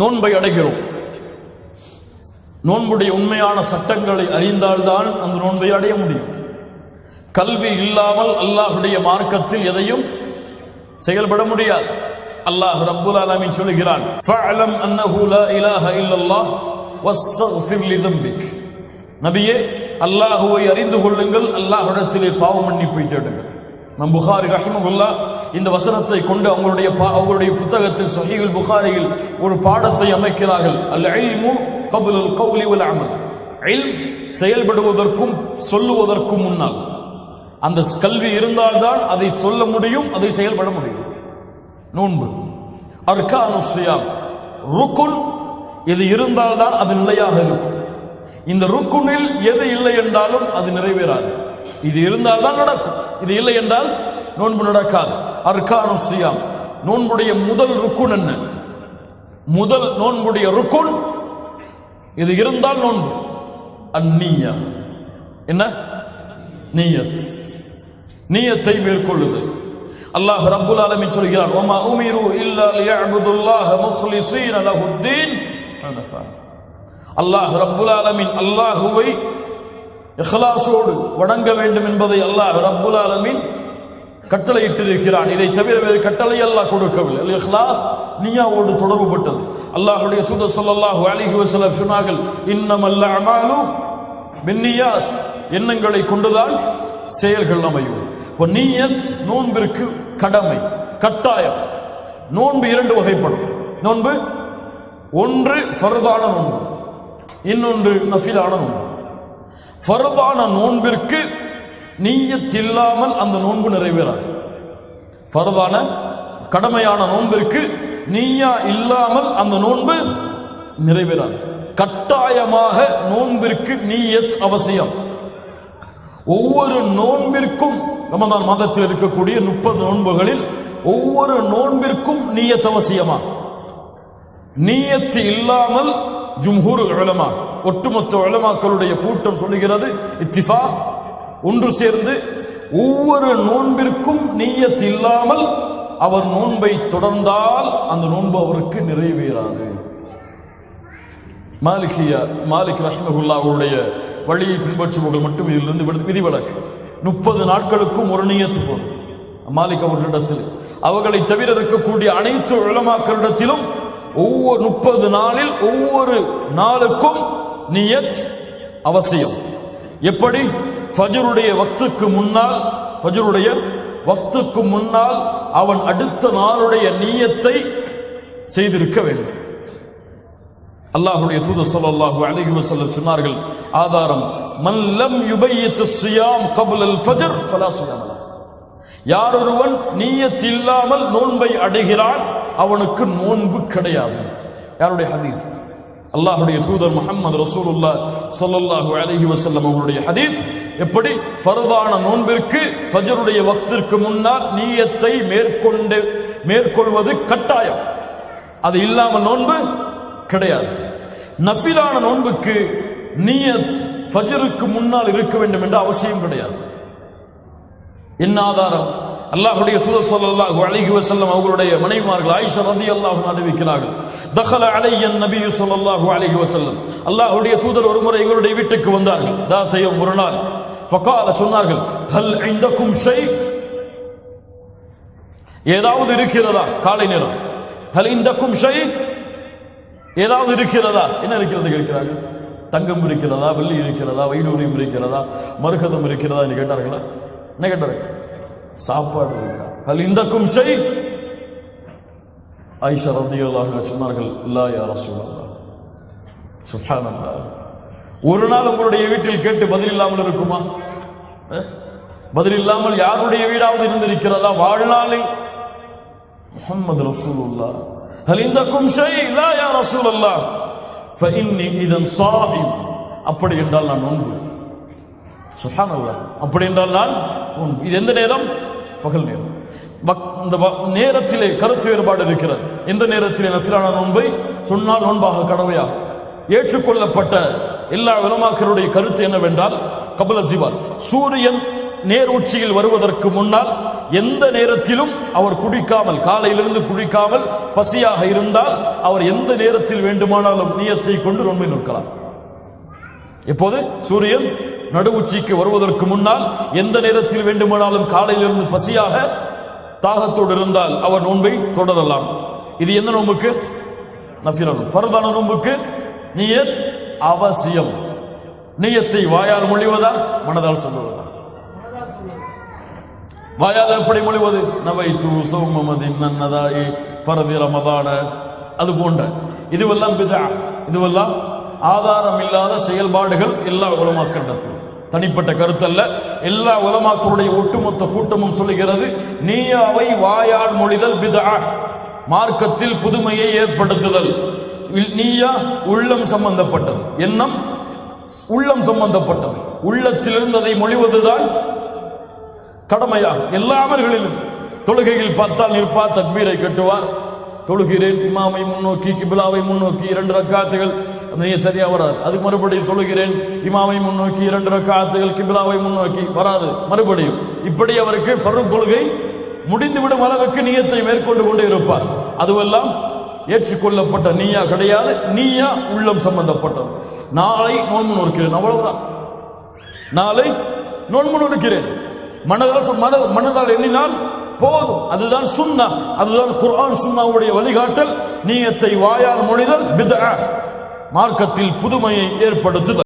நோன்பை அடைகிறோம். நோன்புடைய உண்மையான சட்டங்களை அறிந்தால்தான் அந்த நோன்பை அடைய முடியும். கல்வி இல்லாமல் அல்லாஹுடைய மார்க்கத்தில் எதையும் செயல்பட முடியாது. அல்லாஹ் ரப்புல் ஆலமீன் சொல்கிறான் நபியே அல்லாஹுவை அறிந்து கொள்ளுங்கள் அல்லாஹிடத்திலே பாவ மன்னிப்பை தேடுங்கள். நம் புகாரி ரஹ்மகுல்லா இந்த வசனத்தை கொண்டு அவங்களுடைய பா- அவங்களுடைய புத்தகத்தில் சஹீல் புகாரியில் ஒரு பாடத்தை அமைக்கிறார்கள். அல்ல இல்மு கபுல் அல் கௌலி வல் அமல் ஐல் செயல்படுவதற்கும் சொல்லுவதற்கும் முன்னால். அந்த கல்வி இருந்தால்தான் அதை சொல்ல முடியும் அதை செயல்பட முடியும். நோன்பு. அர்கானு சியாம் ருக்குன். இது இருந்தால்தான் அது நிலையாக இருக்கும். இந்த ருக்குனில் எது இல்லை என்றாலும் அது நிறைவேறாது. இது இருந்தால்தான் நடக்கும். இது இல்லை என்றால் நோன்பு நடக்காது. அர்கானு சியாம். நோன்புடைய முதல் ருக்குன் என்ன? முதல் நோன்புடைய ருக்குன் இது இருந்தால் நோன்பு. அந்நியா. என்ன? நீயத். நீயத்தை மேற்கொள்ளுது. அல்லாஹ் ரப்புல் ஆலமீன் சொல்கிறார் ஓமா உமிரு இல்லா லியஅபுதுல்லாஹ முக்லிஸீன லஹுத்தீன். ஹனஃபா அல்லாஹ் ரப்புல் ஆலமின் அல்லாஹுவை இஹ்லாஸோடு வணங்க வேண்டும் என்பதை அல்லாஹ் ரப்புல் ஆலமின் கட்டளையிட்டிருக்கிறான். இதை தவிர வேறு கட்டளை அல்லாஹ் கொடுக்கவில்லை. இஹ்லாஸ் நியாவோடு தொடர்புபட்டது. அல்லாஹுடைய தூதர் ஸல்லல்லாஹு அலிஹி வசலம் சொன்னார்கள் இன்னமல்ல அமாலு மின்னியாத் எண்ணங்களை கொண்டுதான் செயல்கள் அமையும். இப்போ நீயத் நோன்பிற்கு கடமை கட்டாயம். நோன்பு இரண்டு வகைப்படும். நோன்பு ஒன்று ஃபர்தான நோன்பு. இன்னொன்று நஃபிலான நோன்பு. ஃபர்தான நோன்பிற்கு நீயத் இல்லாமல் அந்த நோன்பு நிறைவேறாது. ஃபர்தான கடமையான நோன்பிற்கு நீயா இல்லாமல் அந்த நோன்பு நிறைவேறாது. கட்டாயமாக நோன்பிற்கு நீயத் அவசியம். ஒவ்வொரு நோன்பிற்கும் ரமதான் மாதத்தில் இருக்கக்கூடிய முப்பது நோன்புகளில் ஒவ்வொரு நோன்பிற்கும் நீயத் அவசியமா? நீயத்து இல்லாமல் ஜும்ஹூர் உலமா ஒட்டுமொத்த உலமாக்களுடைய கூட்டம் சொல்லுகிறது இத்திஃபா ஒன்று சேர்ந்து ஒவ்வொரு நோன்பிற்கும் நீயத் இல்லாமல் அவர் நோன்பை தொடர்ந்தால் அந்த நோன்பு அவருக்கு நிறைவேறாது. மாலிகியார் மாலிக் ரஷ்மகுல்லா அவருடைய வழியை பின்பற்றுபவர்கள் மட்டும் இதிலிருந்து விதிவிலக்கு. முப்பது நாட்களுக்கும் ஒரு நீயத்து போதும். மாலிக் அவர்களிடத்தில். அவர்களை தவிர இருக்கக்கூடிய அனைத்து உளமாக்களிடத்திலும் ஒவ்வொரு முப்பது நாளில் ஒவ்வொரு நாளுக்கும் நியத் அவசியம். எப்படி? ஃபஜருடைய வக்துக்கு முன்னால் ஃபஜருடைய வக்துக்கு முன்னால் அவன் அடுத்த நாளுடைய நீயத்தை செய்திருக்க வேண்டும். அல்லாஹுடைய தூத சொல்லாஹு அழகி வசல்லம் சொன்னார்கள் ஆதாரம் மல்லம் யுபையத்து சுயாம் கபுல் அல் ஃபஜர் ஃபலா சுயாமலா யாரொருவன் நீயத் இல்லாமல் நோன்பை அடைகிறான் அவனுக்கு நோன்பு கிடையாது. யாருடைய ஹதீஸ்? அல்லாஹுடைய தூதர் முகமது ரசூலுல்லா ஸல்லல்லாஹு அலஹி வசல்லம் அவருடைய ஹதீஸ். எப்படி? பருவான நோன்பிற்கு ஃபஜருடைய வக்திற்கு முன்னால் நீயத்தை மேற்கொண்டு மேற்கொள்வது கட்டாயம். அது இல்லாமல் நோன்பு கிடையாது. நஃபிலான நோன்புக்கு நீயத் ஃபஜருக்கு முன்னால் இருக்க வேண்டும் என்ற அவசியம் கிடையாது. என்ன ஆதாரம்? அல்லாஹுடைய தூதர் சல்லாஹு அலைஹி வசல்லம் அவர்களுடைய மனைவிமார்கள் ஆயிஷா ரலியல்லாஹு அன்ஹா அறிவிக்கிறார்கள். தஹல அலையன் நபி சொல்லாஹு அலைஹி வசல்லம் அல்லாஹுடைய தூதர் ஒருமுறை எங்களுடைய வீட்டுக்கு வந்தார்கள். தாத்தையம் ஒரு நாள் ஃபகால சொன்னார்கள் ஹல் இந்தக்கும் ஷை ஏதாவது இருக்கிறதா? காலை நேரம். ஹல் இந்தக்கும் ஷை ஏதாவது இருக்கிறதா? என்ன இருக்கிறது கேட்கிறார்கள்? தங்கம் இருக்கிறதா? வெள்ளி இருக்கிறதா? வைடூரியம் இருக்கிறதா? மருகதம் இருக்கிறதா? என்று கேட்டார்களா? என்ன கேட்டார்கள்? சாப்பாடு இருக்கா? ஹல் இந்த கும்சை ஐஷா ரத்தியோலாக சொன்னார்கள் இல்லா யார சொல்லலாம் சுஹானந்தா ஒரு நாள் உங்களுடைய வீட்டில் கேட்டு பதில் இல்லாமல் இருக்குமா? பதில் இல்லாமல் யாருடைய வீடாவது இருந்திருக்கிறதா? வாழ்நாளில் முகமது ரசூலுல்லா ஹல் இந்த கும்சை இல்லா யார் ரசூலல்லா ஃபஇன்னி இதன் சாஹிப். அப்படி என்றால் நான் நோன்பு சுஹானல்லா அப்படி என்றால் நான் இது எந்த நேரம்? பகல் நேரம். வக்- இந்த வ- நேரத்திலே கருத்து வேறுபாடு இருக்கிறது. எந்த நேரத்திலே நசிலான நோன்பை சொன்னால் நோன்பாக கடமையாகும் ஏற்றுக்கொள்ளப்பட்ட எல்லா விலமாக்களுடைய கருத்து என்னவென்றால் கபல சிவால் சூரியன் நேர் உச்சியில் வருவதற்கு முன்னால் எந்த நேரத்திலும் அவர் குடிக்காமல் காலையிலிருந்து குடிக்காமல் பசியாக இருந்தால் அவர் எந்த நேரத்தில் வேண்டுமானாலும் நீயத்தை கொண்டு நோன்பை நிற்கலாம். இப்போது சூரியன் நடு உச்சிக்கு வருவதற்கு முன்னால் எந்த நேரத்தில் வேண்டுமானாலும் காலையிலிருந்து பசியாக தாகத்தோடு இருந்தால் அவர் நோன்பை தொடரலாம். இது எந்த நோன்புக்கு? நஃபிரல் ஃபர்தான நோன்புக்கு நீயத் அவசியம். நீயத்தை வாயால் மொழிவதா? மனதால் சொல்லுவதா வாயால் எப்படி மொழிவது? நவை தூ சௌமமதின் நன்னதாயி பரதி ரமதான. அது போன்ற. இதுவெல்லாம் பிதா. இதுவெல்லாம் ஆதாரம் இல்லாத செயல்பாடுகள் எல்லா உலமாக்களிடத்தில் தனிப்பட்ட கருத்தல்ல. எல்லா உலமாக்களுடைய ஒட்டுமொத்த கூட்டமும் சொல்லுகிறது நீயாவை வாயால் மொழிதல் பிதா மார்க்கத்தில் புதுமையை ஏற்படுத்துதல். நீயா உள்ளம் சம்பந்தப்பட்டது. எண்ணம் உள்ளம் சம்பந்தப்பட்டது உள்ளத்தில் இருந்ததை மொழிவதுதான் கடமையா? எல்லா அமல்களிலும். தொழுகையில் பார்த்தால் நிற்பார் தக்பீரை கட்டுவார். தொழுகிறேன் இமாமை முன்னோக்கி கிபிலாவை முன்னோக்கி இரண்டு ரக்காத்துகள். நீங்க சரியா வராது. அது மறுபடியும் தொழுகிறேன் இமாமை முன்னோக்கி இரண்டு ரக்காத்துகள் கிபிலாவை முன்னோக்கி வராது. மறுபடியும் இப்படி அவருக்கு ஃபர்ரு தொழுகை முடிந்துவிடும் அளவுக்கு நீயத்தை மேற்கொண்டு கொண்டே இருப்பார். அதுவெல்லாம் ஏற்றுக்கொள்ளப்பட்ட நீயா கிடையாது. நீயா உள்ளம் சம்பந்தப்பட்டது. நாளை நோன்பு நோக்கிறேன் அவ்வளவுதான். நாளை நோன்பு நோக்கிறேன் மனதால் மன மனதால் எண்ணினால் போதும். அதுதான் சுண்ணா அதுதான் குர்ஆன் சுண்ணாவுடைய வழிகாட்டல். நீயத்தை வாயால் மொழிதல் பிதா மார்க்கத்தில் புதுமையை ஏற்படுத்துதல்.